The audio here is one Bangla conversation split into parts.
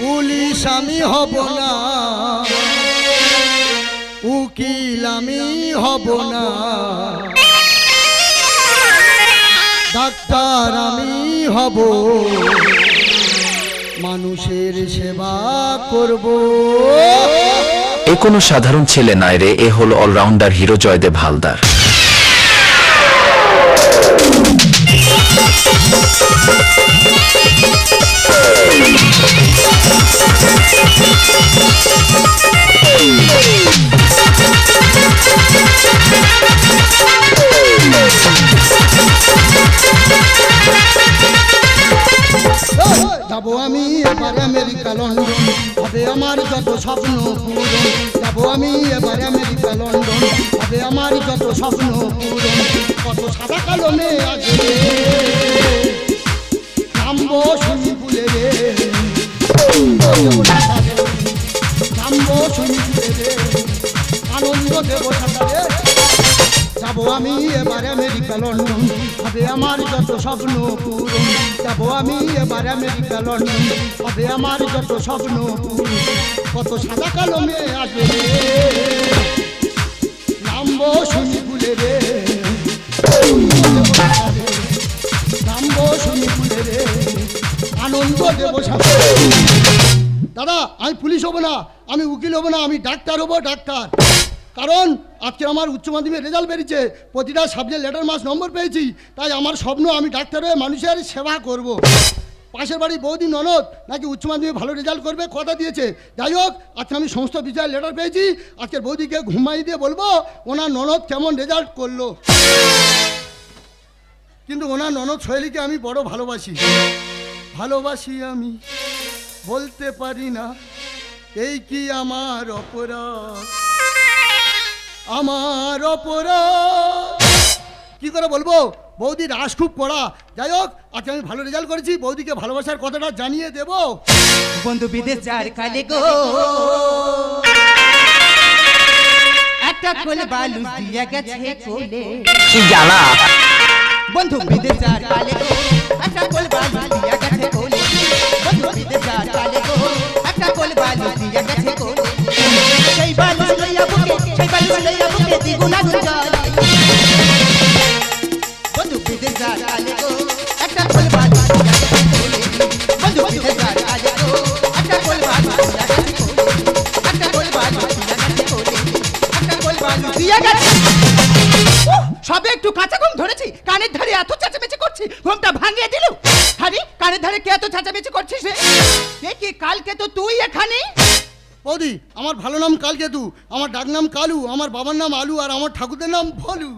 পুলিশ আমি হব না। উকিল আমি হব না। ডাক্তার আমি হব। মানুষের সেবা করব। এ কোনো সাধারণ ছেলে নয় রে, এ হলো অলরাউন্ডার হিরো জয়দেব হালদার। যাব আমি এবার আমেরিকা, লন্ডন। হবে আমার যত স্বপ্ন পূরণ। যাব আমি এবার আমেরিকা, লন্ডন। হবে আমার যত স্বপ্ন পূরণ। কত সাদা কালো মেয়ে আছে। নামবো সুইমিং পুলে রে। যাব আমি এবার আমেরিকা লন্ডন হবে আমার যত স্বপ্ন পূরণ যাব আমি এবার আমেরিকা লন্ডন হবে আমার যত স্বপ্ন পূরণ কত সাদা কালো মেয়ে আসবে হব না, আমি উকিল হব না, আমি ডাক্তার হব, ডাক্তার। কারণ, আজকে আমার উচ্চ মাধ্যমিক রেজাল্ট বেরিয়েছে, প্রতিটা সাবজেক্ট লেটার মাস নম্বর পেয়েছি, তাই আমার স্বপ্ন আমি ডাক্তার হয়ে মানুষের সেবা করব। পাশের বাড়ি বৌদি ননদ নাকি উচ্চ মাধ্যমিক ভালো রেজাল্ট করবে কথা দিয়েছে। যাই হোক, আজকে আমি সমস্ত বিষয়ে লেটার পেয়েছি আজকের বৌদিকে ঘুমাই দিয়ে বলব, ওনার ননদ কেমন রেজাল্ট করল। কিন্তু ওনার ননদ শৈলীকে আমি বড় ভালোবাসি। ভালোবাসি আমি, বলতে পারি না। এই কি আমার অপরাধ? আমার অপরাধ। কি করে বলব? বৌদি রাস খুব পড়া যাই হোক আজকে আমি ভালো রেজাল্ট করেছি। বৌদিকে ভালোবাসার কথাটা জানিয়ে দেব। বন্ধু বিদেশ যার কালে গো। একটা কোলে বালু দিয়া গেছে কোলে। কি জ্বালা? বন্ধু বিদেশ যার কালে গো। একটা কোলে বালু দিয়া সবে একটু কাঁচা ঘুম ধরেছি, কানের ধারে এত চেঁচামেচি করছি, ঘুমটা ভাঙিয়ে দিল। হারি, কানের ধারে কে এত চেঁচামেচি করছিস কি কালকে তো তুই এখানে? বৌদি, আমার ভালো নাম কালকেতু আমার ডাক নাম কালু আমার বাবার নাম আলু আর আমার ঠাকুরের নাম ভলু।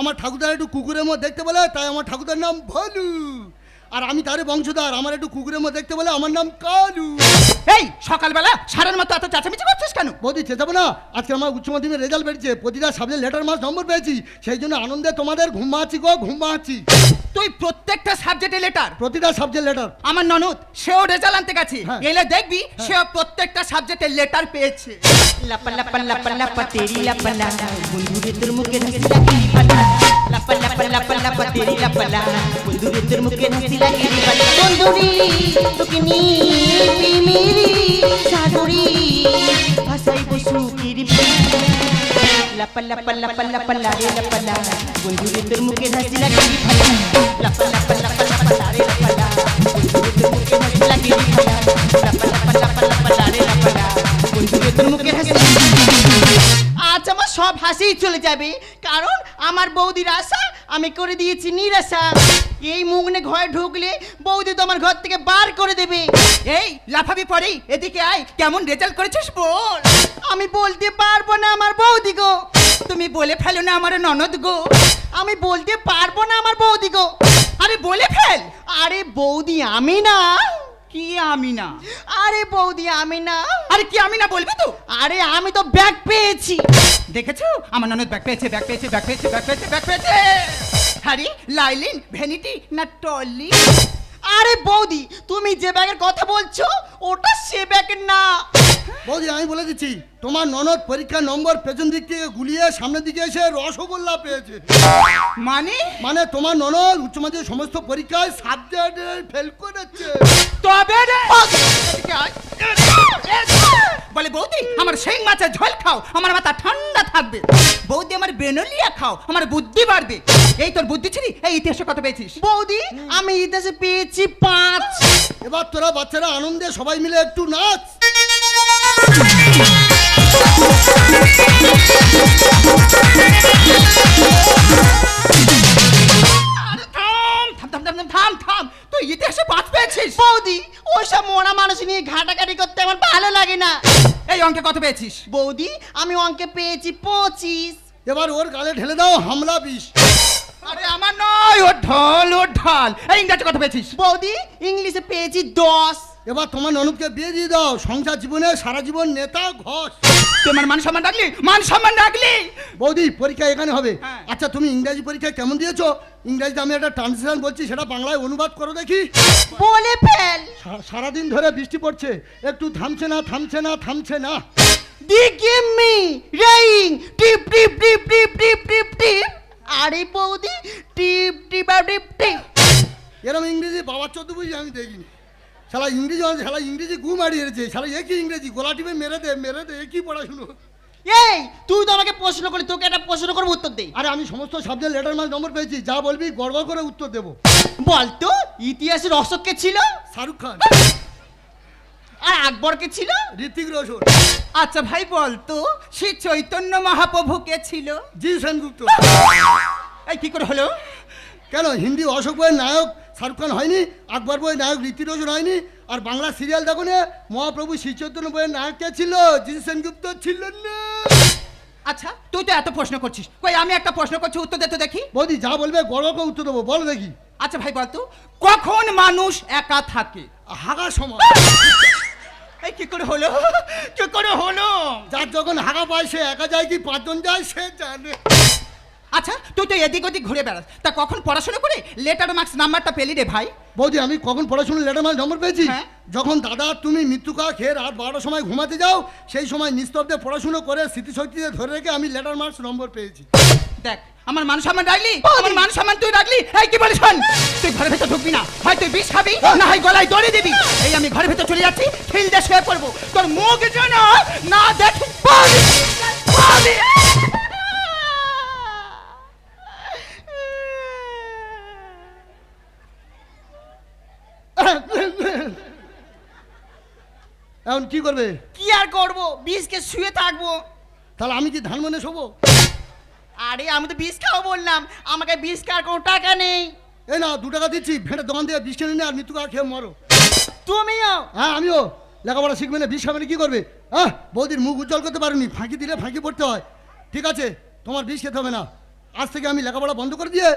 আমার ঠাকুরদার একটু কুকুরের মধ্যে দেখতে বলে, তাই আমার ঠাকুরের নাম ভলু। আর আমি তারে বংশধর, আমার একটু কুকুরের মধ্যে দেখতে বলে, আমার নাম কালু। এই, সকালবেলা সারের মতো এত চেঁচামেচি কেন বৌদি চেঁচাবো না। আজকে আমার উচ্চ মাধ্যমিক রেজাল্ট বেরিয়েছে। প্রতিটা সাবজেক্ট লেটার মাস নম্বর পেয়েছি। সেই জন্য আনন্দে তোমাদের ঘুমাচ্ছি গো ঘুমাচ্ছি তুই প্রত্যেকটা সাবজেক্টে লেটার প্রতিটা সাবজেক্ট লেটার আমার ননদ সেও রেজাল্ট আনতে গেছে। হ্যাঁ। এলে দেখবি সেও প্রত্যেকটা সাবজেক্টে লেটার পেয়েছে। লাপা লাপা লাপা লাপা তেরি লাপা লা বন্ধুরে তোর মুখে হাসি লাগে পালা লাপা লাপা লাপা লাপা তেরি লাপা লা বন্ধুরে তোর মুখে হাসি লাগে পালা বন্ধুরি তোকে নিয়ে প্রেমেরি সাগরি ভাষাই বসু কিরি লাপা লাপা লাপা লাপা লা রে লা বন্ধুরে তোর মুখে হাসি লাগে পালা লাপা লাপা লাপা লাপা লা রে লা বন্ধুরে তোর মুখে হাসি লাগে পালা লাপা লাপা লাপা লাপা লা সব হাসি চলে যাবে। কারণ আমার বৌদির আশা, আমি করে দিয়েছি নিরাশা। এই মুগনে ঘরে ঢুকলে বৌদি তো আমার ঘর থেকে বার করে দেবে। এই, লাফাবি পরে এদিকে আয়, কেমন রেজাল্ট করেছিস বল। আমি বলতে পারব না আমার বৌদি গো। তুমি বলে ফেলো না আমার ননদ গো। আমি বলতে পারব না আমার বৌদি গো। আরে বলে ফেল। আরে বৌদি, আমি না। কি আমি না আরে বৌদি আমি না আরে কি আমি না বলবি তো? আরে আমি তো ব্যাগ পেয়েছি। দেখেছ? আমার ননদ ব্যাগ পেয়েছে ব্যাগ পেয়েছে ব্যাগ পেয়েছে ব্যাগ পেয়েছে ব্যাগ পেয়েছে। হারি লাইলিন ভ্যানিটি না টলি? আরে বৌদি তুমি যে ব্যাগের কথা বলছো ওটা সে ব্যাগ না। বৌদি আমি বলে দিচ্ছি তোমার ননদ পরীক্ষা নম্বর পেছন দিক থেকে গুলিয়ে সামনের দিকে এসে রসগোল্লা পেয়েছে। মানে? মানে তোমার ননদ উচ্চ মাধ্যমিক সমস্ত পরীক্ষায় সাবজেক্ট ফেল করেছে। তবে রে! বলে বৌদি আমার শিং মাছের ঝোল খাও আমার মাথা ঠান্ডা থাকবে। বৌদি আমার বেনলিয়া খাও আমার বুদ্ধি বাড়বে। এই তোর বুদ্ধি ছিলি? এই ইতিহাসে কত পেয়েছিস? বৌদি আমি ইতিহাসে পেয়েছি পাঁচ। এবার তোরা বাচ্চারা আনন্দে সবাই মিলে একটু নাচ। বৌদি ওইসব মরা মানুষ নিয়ে ঘাটাঘাটি করতে আমার ভালো লাগে না। এই অঙ্কে কত পেয়েছিস? বৌদি আমি অঙ্কে পেয়েছি পঁচিশ। এবার ওর গালে ঢেলে দাও হামলা বিষ। আরে আমার নয় ও ঢল ও ঢল। এই ইংরেজি কত পেয়েছিস? বৌদি ইংলিশে পেয়েছি দশ। এবার তোমার ননদকে বিয়ে দিয়ে দাও। সংসার জীবনে সারা জীবন নেতা ঘষ। তোমার মান সম্মান রাখলি? মান সম্মান রাখলি? বৌদি পরীক্ষা এখানে হবে। হ্যাঁ। আচ্ছা তুমি ইংরাজি পরীক্ষা কেমন দিয়েছ? ইংরাজিতে আমি একটা ট্রান্সলেশন বলছি সেটা বাংলায় অনুবাদ করো দেখি। বলে ফেল। সারাদিন ধরে বৃষ্টি পড়ছে। একটু থামছে না থামছে না থামছে না। The give me rain. টিপ টিপ টিপ টিপ টিপ টিপ টিপ। আরে বৌদি টিপ টিপ টিপ টিপ। এরকম ইংরেজি বাবার চোদ্দ বুঝি আমি দেখিনি। শালা ইংরেজি শালা ইংরেজি গু মারিয়েছে শালা এ কি ইংরেজি? গোলা টিপে মেরে দে মেরে দে এ কি পড়াশুনো? এই তুই তো আমাকে প্রশ্ন করলি তোকে একটা প্রশ্ন করব উত্তর দে। আরে আমি সমস্ত শব্দের লেটার মাস নম্বর পেয়েছি যা বলবি গড় করে উত্তর দেবো। বলতো ইতিহাসের অশোক কে ছিল? শাহরুখ খান। আর আকবর কে ছিল? ঋতিক রোশন। আচ্ছা ভাই বল তো সে চৈতন্য মহাপ্রভু কে ছিল? জি সেনগুপ্ত। এই কি করে হলো? কেন হিন্দি অশোক বইয়ের নায়ক শাহরুখ খান হয়নি আকবর বইয়ের নায়ক ঋতিক রোশন হয়নি আর বাংলা সিরিয়াল দেখো না মহাপ্রভু শ্রীচৈতন্য বইয়ের নায়ক কে ছিল? জি সেনগুপ্ত ছিল না। আচ্ছা তুই তো এত প্রশ্ন করছিস। কই আমি একটা প্রশ্ন করছি উত্তর দে তো দেখি। বৌদি যা বলবে করে উত্তর দেবো বল দেখি। আচ্ছা ভাই বল তো কখন মানুষ একা থাকে? হাগা সময়। এই কি করে হলো? কি করে হলো? যার যখন হাগা পায় সে একা যায় কি? পাঁচজন যায়? সে জানে। আচ্ছা তুই তো এদিক ওদিক ঘুরে বেড়াস। তা কখন পড়াশোনা করে লেটার মার্কস নাম্বারটা পেলি রে ভাই? বৌদি আমি কখন পড়াশোনা লেটার মার্কস নম্বর পেয়েছি? হ্যাঁ। যখন দাদা তুমি মৃত্যুকা খেয়ে রাত বারোটার সময় ঘুমাতে যাও সেই সময় নিস্তব্ধে পড়াশুনো করে স্মৃতিশক্তিতে ধরে রেখে আমি লেটার মার্কস নম্বর পেয়েছি। দেখ আমার মান সম্মান রাখলি? আমার মান সম্মান তুই রাখলি? এই কি বলিস শোন তুই ঘরের ভেতর ঢুকবি না। হয় তুই বিষ খাবি না হয় গলায় দড়ি দিবি। এই আমি ঘরের ভেতর চলে যাচ্ছি খিলদে শুয়ে পড়ব। তোর মুখ যেন না দেখি পাবি পাবি এখন কি করবে? কি আর করব? বিষকে শুয়ে থাকব। তাহলে আমি কি ধান মনে শোবো? আরে আমি তো বিষ খাব বললাম। আমাকে বিষ খাওয়ার কোনো টাকা নেই। এই না দু টাকা দিচ্ছি। ভেড়ে দোকান থেকে বিষ কিনে আর মৃত্যুকা খেয়ে মরো। তুমিও? হ্যাঁ আমিও। লেখাপড়া শিখবে না বিষ খাবে না কি করবে? হ্যাঁ বৌদির মুখ উজ্জ্বল করতে পারিনি। ফাঁকি দিলে ফাঁকি পড়তে হয়। ঠিক আছে তোমার বিষ খেতে হবে না। আজ থেকে আমি লেখাপড়া বন্ধ করে দিয়ে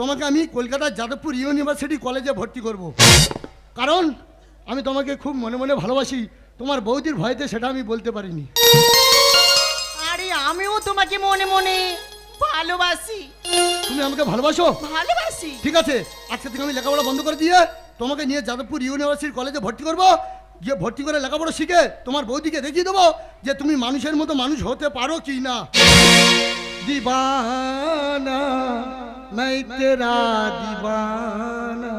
তোমাকে আমি কলকাতার যাদবপুর ইউনিভার্সিটি কলেজে ভর্তি করব। কারণ আমি তোমাকে খুব মনে মনে ভালোবাসি। তোমার বৌদির ভয়তে সেটা আমি বলতে পারিনি। আরে আমিও তোমাকে মনে মনে ভালোবাসি। তুমি আমাকে ভালোবাসো? ভালোবাসি। ঠিক আছে আজকে থেকে আমি লেখাপড়া বন্ধ করে দিয়ে তোমাকে নিয়ে যাদবপুর ইউনিভার্সিটি কলেজে ভর্তি করব। গিয়ে ভর্তি করে লেখাপড়া শিখে তোমার বৌদিকে দেখিয়ে দেবো যে তুমি মানুষের মতো মানুষ হতে পারো কি না। দিবানা নাই তেরা দিবানা।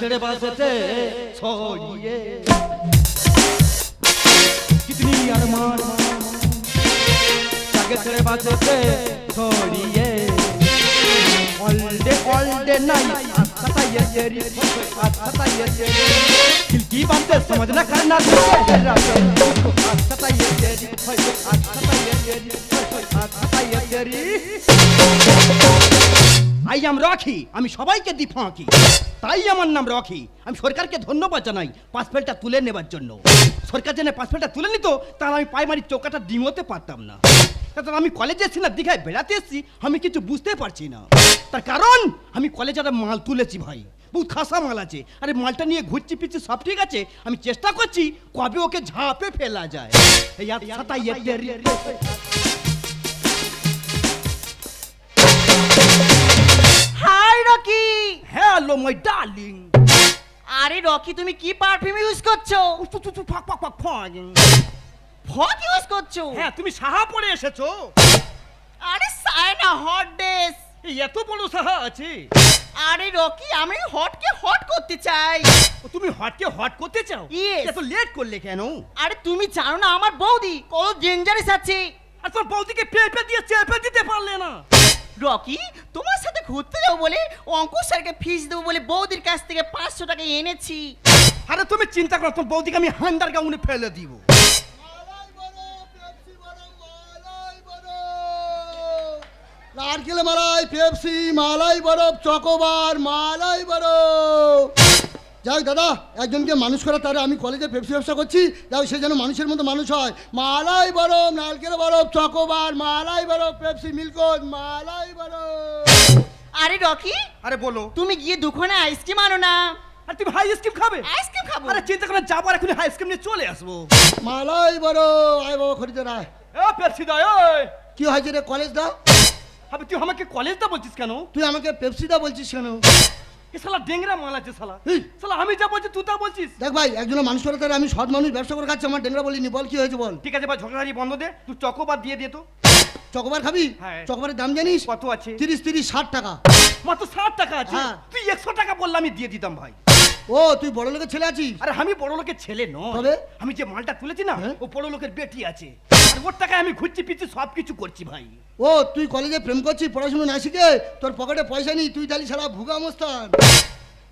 तेरे पास से छोड़िए कितनी मार तेरे पास से छोड़िए all day all day night आता ये तेरी आता ये तेरी। दिल की बातें समझना करना। तेरा आता ये तेरी आता ये तेरी তাই আমি রাখি, আমি সবাইকে দি ফাঁকি। তাই আমার নাম রাখি, আমি সরকারকে ধন্যবাদ জানাই পাসপোর্টটা তুলে নেবার জন্য। সরকার যেন পাসপোর্টটা তুলে নিত, তাহলে আমি প্রাইমারি চোকাটা ডিমোতে পারতাম না। তারপর আমি কলেজে এসেছি না দীঘায় বেড়াতে এসেছি, আমি কিছু বুঝতে পারছি না। তার কারণ, আমি কলেজে একটা মাল তুলেছি ভাই, বহুত খাসা মাল আছে। আরে মালটা নিয়ে ঘুরছি পিছি সব ঠিক আছে, আমি চেষ্টা করছি কবে ওকে ঝাঁপে ফেলা যায়। Hi Rocky. Hello my darling. আরে রকি তুমি কি পারফিউম ইউজ করছ? ফাক ফাক ফাক ফাক। ফগ ইউজ করছ? হ্যাঁ তুমি সাহা পড়ে এসেছ। আরে সায়না হট ডেস এত বড় সাহা আছে। আরে রকি আমি হটকে হট করতে চাই। তুমি হটকে হট করতে চাও. এত লেট করলে কেন? আরে তুমি জানো না আমার বৌদি কত ডেঞ্জারাস আছে। আর তোর বৌদিকে পেপে দিয়ে চেপে দিতে পারলে না। রকি তোমার সাথে ঘুরতে যাব বলে অঙ্কু স্যারকে ফিস দেবো বলে বৌদির কাছ থেকে পাঁচশো টাকা এনেছি। আরে তুমি চিন্তা করো তোমার বৌদিকে আমি হান্ডার গাউনে ফেলে দিব। নারকেল মালাই পেপসি মালাই বরফ চকোবার মালাই বরফ। যাই দাদা একজনকে মানুষ করা তারে আমি কলেজে পেপসি ব্যবসা করছি যাই সে যেন মানুষের মতো মানুষ হয়। মালাই বরফ নারকেল বরফ চকোবার মালাই বরফ পেপসি মিল্কন মালাই বরফ। আরে রকি আরে বলো। তুমি গিয়ে দোকানে আইসক্রিম আনো না। আর তুমি হাই স্কিম খাবে? আইসক্রিম খাব। আরে চিন্তা করে যাব আর এখন হাই স্কিম নিয়ে চলে আসব। মালাই বরফ আয় বাবা খরিদে রায় এ পেপসি দা এই। কি হয়েছে রে কলেজ দা? আবে তুই আমাকে কলেজ দা বলছিস কেন? তুই আমাকে পেপসি দা বলছিস কেন? এ শালা ডেংরা মাল আছে শালা। শালা আমি যা বলছি তুই তা বলছিস? দেখ ভাই একজন মানুষ করে তারে আমি সৎ মানুষ ব্যবসা করে খাচ্ছি আমার ডেংরা বলিনি বল কি হয়েছে বল। ঠিক আছে ভাই ঝগড়াঝাড়ি বন্ধ দে তুই চকোবার দিয়ে দে তো। চকোবার খাবি? হ্যাঁ। চকোবারের দাম জানিস? কত আছে? তিরিশ তিরিশ ষাট টাকা। মাত্র ষাট টাকা আছে? হ্যাঁ। তুই একশো টাকা বললে আমি দিয়ে দিতাম ভাই। ও তুই বড় লোকের ছেলে আছিস? আরে আমি বড় লোকের ছেলে নয়। তবে? আমি যে মালটা তুলেছি না হ্যাঁ? ও বড় লোকের বেটি আছে। আর ওর টাকায় আমি ঘুরছি পিচ্ছি সব কিছু করছি ভাই। ও তুই কলেজে প্রেম করছিস পড়াশোনা না শিখে? তোর পকেটে পয়সা নেই তুই জানি সারা ভুগা অবস্থান।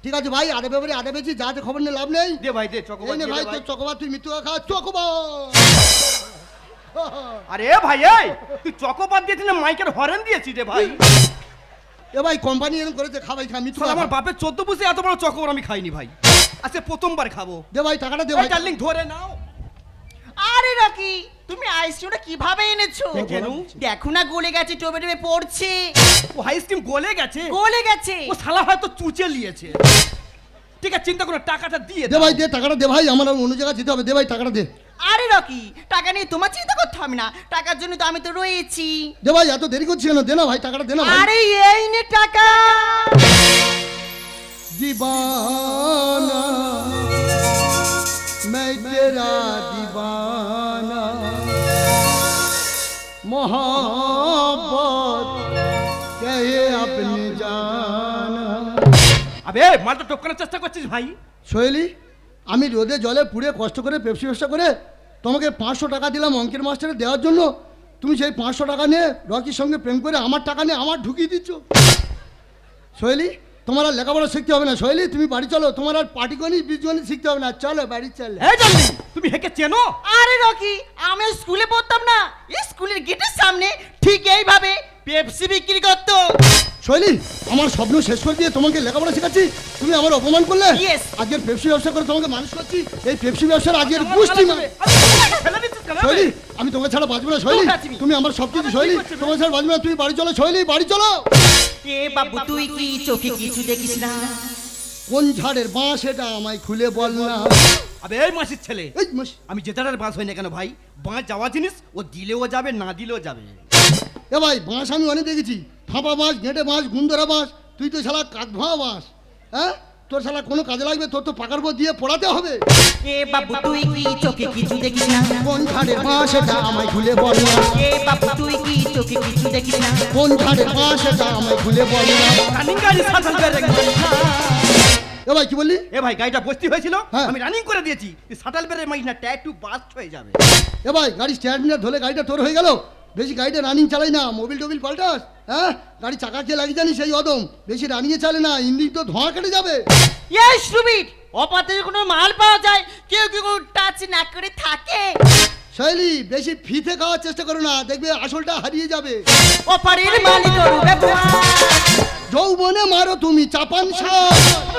ঠিক আছে ভাই আদে ব্যাপারে আদে বেছি যাতে খবর নিয়ে লাভ নেই। দে ভাই দে চকোবার নে ভাই দে তোর। চকোবার তুই মৃত্যু খা চকোবার। আরে ভাই এই তুই চকোবার দিয়েছিস না মাইকের হরেন দিয়েছিস রে ভাই। এ ভাই কোম্পানি এরকম করেছে খাবাই খা মৃত্যু আমার বাপের চোদ্দ বুঝে এত বড় চকোবার আমি খাইনি ভাই। আজকে প্রথমবার খাব। দে ভাই টাকাটা দে ভাই। ডার্লিং ধরে নাও। আরে রকি তুমি আইসক্রিমটা কীভাবে এনেছো? কেন? দেখো না গলে গেছে টোবে টোবে পড়ছে। ও আইসক্রিম গলে গেছে? গলে গেছে। ও শালা হয়তো চুচে নিয়েছে। ঠিক আছে চিন্তা করো টাকাটা দিয়ে দে ভাই দে টাকাটা দে ভাই আমার অন্য জায়গায় যেতে হবে। দে ভাই টাকাটা দে। আরে রকি টাকা নিয়ে তোমার চিন্তা করতে হবে না টাকার জন্য তো আমি তো রয়েছি দে ভাই এত দেরি করছিস কেন দে না ভাই টাকাটা দে না ভাই আরে এই নে টাকা दीवाना मैं तेरा दीवाना मोहब्बत कहे अपने जाना আবে মালটা টপকানোর চেষ্টা করছিস ভাই সোহেলি আমি রোদে জলে পুড়ে কষ্ট করে পেপসি ব্যবসা করে তোমাকে পাঁচশো টাকা দিলাম অঙ্কের মাস্টারে দেওয়ার জন্য। তুমি সেই পাঁচশো টাকা নিয়ে রকির সঙ্গে প্রেম করে আমার টাকা নিয়ে আমার ঢুকিয়ে দিচ্ছ। সোহেলি তোমার আর লেখাপড়া শিখতে হবে না সোহেলি তুমি বাড়ি চলো তোমার আর পাটি গণিত বীজ গণিত শিখতে হবে না চলো বাড়ি চলো। এই ডার্লিং তুমি হেকে চেনো? আরে রকি আমি স্কুলে পড়তাম না স্কুলের গেটের সামনে ঠিক এইভাবে পেপসি বিক্রি করতো। শৈলী আমার স্বপ্ন শেষ করে দিয়ে তোমাকে লেখাপড়া শেখাচ্ছি তুমি আমার অপমান করলে? Yes. আজকের পেপসি ব্যবসা করে তোমাকে মানুষ করছি এই পেপসি ব্যবসার আজকের গোষ্ঠী মা- ফেলে দিচ্ছিস কেন? শৈলী আমি তোমাকে ছাড়া বাঁচবো না শৈলী। তোমরা তুমি আমার সব কিছু শৈলী তোমাকে ছাড়া বাঁচবো না তুমি বাড়ি চলো শৈলী বাড়ি চলো। এ বাবু তুই কি চোখে কিছু দেখিস না? কোন ঝাড়ের বাঁশ এটা আমায় খুলে বল না। আবে এই মাসির ছেলে। এই মাস- আমি জেতাটার বাঁশ হই না কেন ভাই? বাঁ যাওয়া জিনিস ও দিলেও যাবে না দিলেও যাবে। এ ভাই বাঁশ আমি অনেক দেখেছি। ফাঁপা বাঁশ ঘেঁটে বাঁশ গুন্দরা বাঁশ তুই তো শালা কাঠ ভাঙা বাঁশ হ্যাঁ? তোর শালা কোনো কাজে লাগবে? তোর তো পাকার পর দিয়ে পড়াতে হবে। এ বাবু তুই কি চোখে কিছু দেখিস না? কোন ঝাড়ের বাঁশ এটা আমায় খুলে বল না। এ বাবু তুই কি চোখে কিছু দেখিস না? কোন ঝাড়ের বাঁশ এটা আমায় খুলে বল না। রানিং গাড়ি সাঁতাল বেড়ে এ ভাই কি বললি? এ ভাই গাড়িটা বসতি হয়েছিল। হ্যাঁ। আমি রানিং করে দিয়েছি। সাঁতাল বেড়ে মাইস না ট্যাটু বাস্ট হয়ে যাবে। এ ভাই গাড়ি স্ট্যান্ড ধরে গাড়িটা তোর হয়ে গেল? বেশি গাড়িটা রানিং চালাই না মোবিল টোবিল পাল্টাস হ্যাঁ? গাড়ি চাকা খেয়ে লাগিয়ে জানি সেই অদম। বেশি রানিংয়ে চালে না, ইঞ্জিন তো ধোঁয়া কেটে যাবে। এই স্টুপিড অপাতে কোনো মাল পাওয়া যায়? কেউ কেউ টাচ না করে থাকে? শৈলী বেশি ফিতে খাওয়ার চেষ্টা করো না দেখবে আসলটা হারিয়ে যাবে। যৌবনে মারো তুমি চাপান সার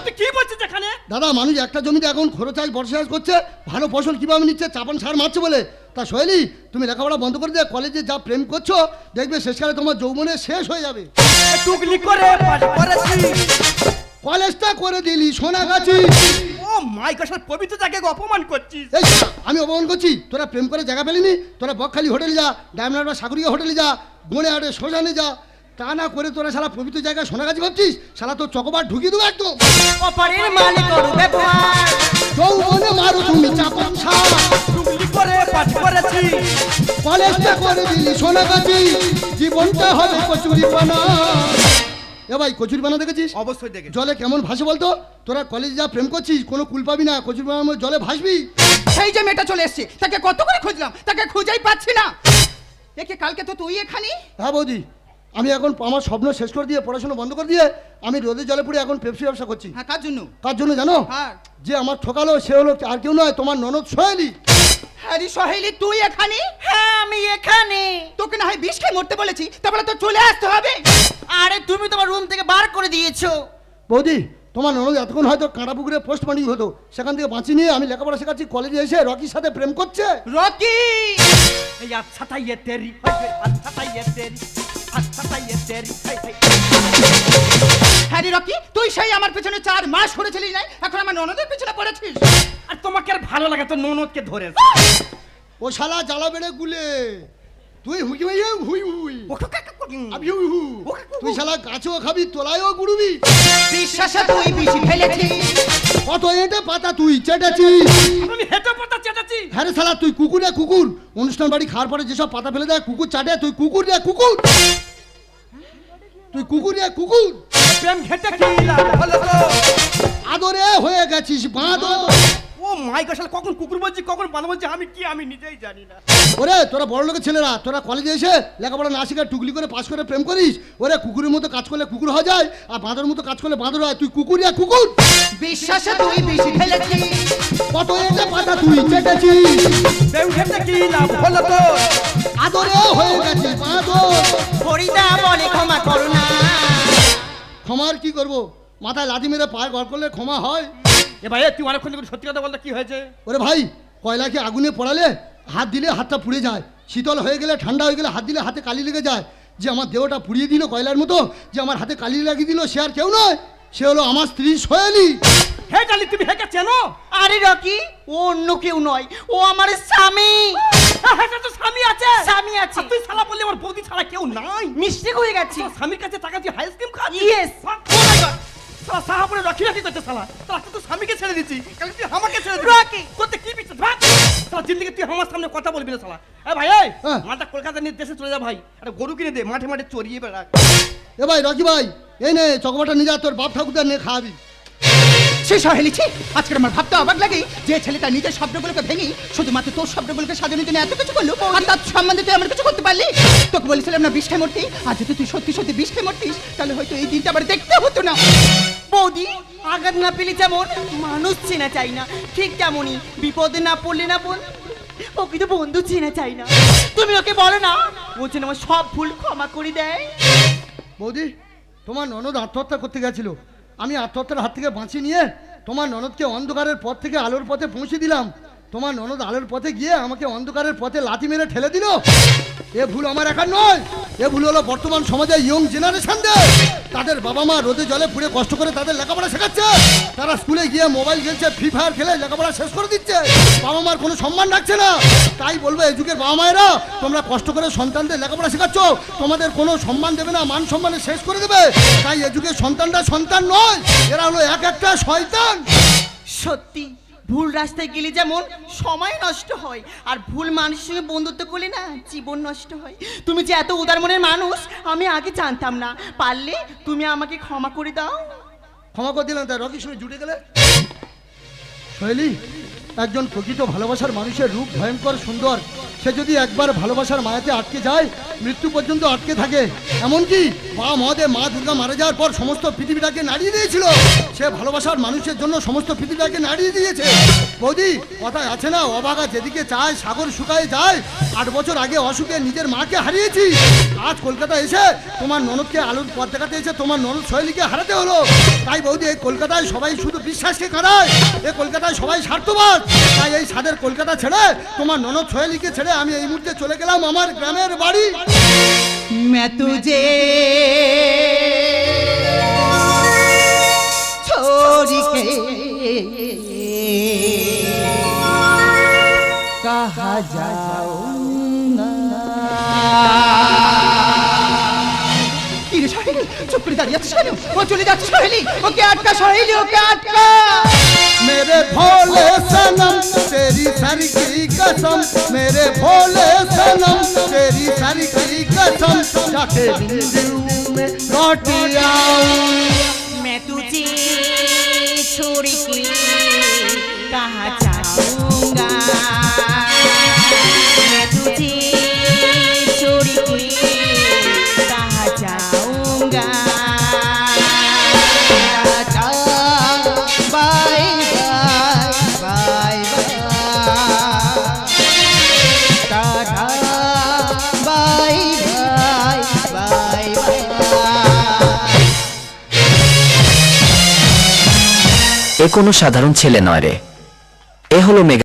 তুই কি বলছিস এখানে? দাদা মানুষ একটা জমিতে এখন খরচ চাষ বর্ষা করছে ভালো ফসল কীভাবে নিচ্ছে চাপান সার মারছে বলে। তা শৈলী তুমি লেখাপড়া বন্ধ করে দিয়ে কলেজে যা প্রেম করছ দেখবে শেষকালে তোমার যৌবনে শেষ হয়ে যাবে। টুকলি করে পাশ কলেজটা করে দিলি সোনাগাছি ও মাই গসার পবিত্রতাকে অপমান করছিস। এই আমি অপমান করছি। তোরা প্রেম করে জায়গা পেলিনি? তোরা বকখালি হোটেলে যা ডায়মন্ড বা সাগরিকা হোটেলে যা গনে হাটে শ্মশানে যা। তা না করে তোরা সারা পবিত্র জায়গায় সোনাগাছি ভাবছিস? সারা তোর চকবার ঢুকিয়ে দেবো একদম। ওপারের মালিক ওর ব্যবহার। যৌবনে মারো তুমি চাপান সার টুকলি করে পাশ করেছি। কলেজটা করে দিলি সোনাগাছি জীবনটা হবে কচুরি পানা এ ভাই কচুরি পানা দেখেছিস? অবশ্যই দেখে জলে কেমন ভাসে বলতো? তোরা কলেজে যা প্রেম করছিস কোনো কুল পাবি না কচুরি পানার জলে ভাসবি। সেই যে মেয়েটা চলে এসছে তাকে কত করে খুঁজলাম? তাকে খুঁজেই পাচ্ছি না। একে কালকে তো তুই এখানে হ্যাঁ বৌদি আমি এখন আমার স্বপ্ন শেষ করে দিয়ে পড়াশোনা বন্ধ করে দিয়ে আমি রোদে জলে পড়ে এখন পেপসি ব্যবসা করছি। হ্যাঁ কার জন্য? কার জন্য জানো? হ্যাঁ যে আমার ঠকালো সে হলো আর কেউ নয় তোমার ননদ সোহেলি। আরে সহেলি তুই এখানে? হ্যাঁ আমি এখানে। তোকে না হয় বিষ খেয়ে মরতে বলেছি তারপরে তো চলে আসতে হবে। আরে তুমি তোমার রুম থেকে বার করে দিয়েছ। বৌদি তোমার ননদ এতক্ষণ হয়তো কাঁটা পুকুরে পোস্ট মার্টিং হতো। সেখান থেকে বাঁচি নিয়ে আমি লেখাপড়া শেখাচ্ছি কলেজে এসে রকির সাথে প্রেম করছে। রকি! এই আচ্ছা তাই তেরি আচ্ছা তাই তেরি। হ্যাঁ রে রকি তুই সেই আমার পেছনে চার মাস করেছিলিস নাই? এখন আমার ননদের পেছনে পড়েছিস? আর তোমাকে আর ভালো লাগে তো ননদকে ধরে। ও শালা জ্বালা বেড়ে গুলে। তুই হুই হুই হুই। হুই আমি হুই হু তুই শালা গাছেও খাবি তোলায়ও গুড়বি। বিশ্বাসে তুই বিষ ফেলেছিস। কত এঁটে পাতা তুই চেটেছিস। আমি হেঁটে পাতা চেটাচ্ছি হ্যাঁ রে শালা তুই কুকুর রে কুকুর। অনুষ্ঠান বাড়ি খাওয়ার পরে যেসব পাতা ফেলে দেয় কুকুর চাটে তুই কুকুর রে কুকুর। তুই কুকুর রে কুকুর। প্রেম ঘেটে কি লাভ হলো তো? আদরে হয়ে গেছিস বাঁদর। ও মাই গসাল কখন কুকুর বলছি কখন বাঁধা বলছি আমি কি আমি নিজেই জানি না। ওরে তোরা বড় লোকের ছেলেরা তোরা কলেজে এসে লেখাপড়া না শিখে টুকলি করে পাশ করে প্রেম করিস? ওরে কুকুরের মতো কাজ করলে কুকুর হয়ে যায় আর বাঁদর মতো কাজ করলে বাঁদর হয়। তুই কুকুর রে কুকুর। বিশ্বাসে তুই বিষ ফেলেছিস। কত এঁটে পাতা তুই চেটেছিস। প্রেম ঘেটে কি লাভ হলো তো আদরে হয়ে গেছিস বাঁদর। হরিদা বলে ক্ষমা করো না। ক্ষমার কি করব? মাথায় লাথি মেরে পায়ে গড় করলে ক্ষমা হয়। এ ভাই তুই অনেকক্ষণ ধরে সত্যি কথা বলতে কি হয়েছে? ওরে ভাই কয়লাকে আগুনে পড়ালে? হাত দিলে হাতটা পুড়ে যায় শীতল হয়ে গেলে ঠান্ডা হয়ে গেলে হাত দিলে হাতে কালি লেগে যায়। যে আমার দেহটা পুড়িয়ে দিল কয়লার মতো যে আমার হাতে কালি লাগিয়ে দিল সে আর কেউ নয় সে হলো আমার স্ত্রী সোহেলি হে জালি তুমি হেকে চেনো? আরে রকি ও অন্য কেউ নয় ও আমার স্বামী। হ্যাঁ, হ্যাঁ, তো স্বামী আছে। স্বামী আছে। তুই শালা বললি আমার বৌদি ছাড়া কেউ নাই। মিস্টেক হয়ে গেছে। স্বামীর কাছে টাকা দিয়ে আইসক্রিম my God! শালা সাহাপুরে রাখি রাখি করছে শালা। তুই তো স্বামীকে ছেড়ে দিচ্ছি কালকে তুই আমাকে ছেড়ে দিবি। রাখি। করতে কি বিশ্বাস শালা জিন্দিগি তুই আমার সামনে কথা বলবি না শালা। এ ভাই এই হ্যাঁ। মালটা কলকাতা নিয়ে দেশে চলে যা ভাই। একটা গরু কিনে দে মাঠে মাঠে চড়িয়ে বেড়া এ ভাই রকি ভাই এই নে চকবাটা নিয়ে যা তোর বাপ ঠাকুরদার নিয়ে খাওয়াবি। সে সহেলি ছি আজকে আমার ভাবতে অবাক লাগে যে ছেলেটা নিজের শব্দগুলোকে ভেঙে শুধুমাত্র তোর শব্দগুলোকে সাজানোর জন্য এত কিছু করল আর তার সম্বন্ধে তুই আমার কিছু করতে পারলি? তোকে বলেছিলাম না বিষ খেয়ে মরতি আর যদি তুই সত্যি সত্যি বিষ খেয়ে মরতিস তাহলে হয়তো এই দিনটা আবার দেখতে হতো না। বৌদি আঘাত না পেলে যেমন মানুষ চেনা চাই না ঠিক তেমনই বিপদে না পড়লে না বোন ওকে তো বন্ধু চেনা চাই না। তুমি ওকে বলো না ও যেন আমার সব ভুল ক্ষমা করে দেয়। বৌদি তোমার ননদ আত্মহত্যা করতে গেছিল। আমি আত্মহত্যার হাত থেকে বাঁচিয়ে নিয়ে তোমার ননদকে অন্ধকারের পথ থেকে আলোর পথে পৌঁছে দিলাম। তোমার ননদ আলোর পথে গিয়ে আমাকে অন্ধকারের পথে লাথি মেরে ঠেলে দিল? এ ভুল আমার একার নয়। এ ভুল হলো বর্তমান সমাজে ইয়ং জেনারেশনদের তাদের বাবা মা রোদে জলে পুড়ে কষ্ট করে তাদের লেখাপড়া শেখাচ্ছে। তারা স্কুলে গিয়ে মোবাইল খেলছে ফ্রি ফায়ার খেলে লেখাপড়া শেষ করে দিচ্ছে। বাবা মার কোনো সম্মান রাখছে না। তাই বলব এই যুগের বাবা মায়েরা, তোমরা কষ্ট করে সন্তানদের লেখাপড়া শেখাচ্ছ। তোমাদের কোনো সম্মান দেবে না, মান সম্মানে শেষ করে দেবে। তাই এ যুগের সন্তানরা সন্তান নয়, এরা হলো এক একটা শয়তান। সত্যি। ভুল রাস্তায় গেলে যেমন সময় নষ্ট হয়, আর ভুল মানুষের সঙ্গে বন্ধুত্ব করলে না জীবন নষ্ট হয়। তুমি যে এত উদার মনের মানুষ, আমি আগে জানতাম না। পারলে তুমি আমাকে ক্ষমা করে দাও। ক্ষমা করে দিলাম, তাই রকির সঙ্গে জুটে গেলে? শৈলী, একজন প্রকৃত ভালোবাসার মানুষের রূপ ভয়ঙ্কর, সুন্দর। সে যদি একবার ভালোবাসার মায়াতে আটকে যায়, মৃত্যু পর্যন্ত আটকে থাকে। এমনকি বা মদে মা দুর্গা মারা যাওয়ার পর সমস্ত পৃথিবীটাকে নাড়িয়ে দিয়েছিল। সে ভালোবাসার মানুষের জন্য সমস্ত পৃথিবীটাকে নাড়িয়ে দিয়েছে। বৌদি কথা আছে না, অবাগা যেদিকে চায়, সাগর শুকায় যায়। আট বছর আগে অসুখে নিজের মাকে হারিয়েছি। আজ কলকাতা এসে তোমার ননদকে আলুর পথ দেখাতে এসে তোমার ননদ শৈলীকে হারাতে হলো। তাই বৌদি, এই কলকাতায় সবাই শুধু বিশ্বাসকে কারায়। এই কলকাতায় সবাই স্বার্থবাদ। তাই এই সাদের কলকাতা ছেড়ে তোমার ননদ শৈলীকে ছেড়ে ছেড়ে আমি এই মুহূর্তে চলে গেলাম আমার গ্রামের বাড়ি। মেতু যে ছোড়িকে কাহা যাও না। চুপ করে দাঁড়িয়ে আছিস কেন ও চলে যাচ্ছে সহেলি ওকে আটকা সহেলি ওকে আটকা मेरे भोले सनम तेरी सर की कसम मेरे भोले सनम तेरी सर की कसम जाके बिंदु में लौट आऊं কোনো সাধারণ ছেলে নয় রে। এ হলো মেগা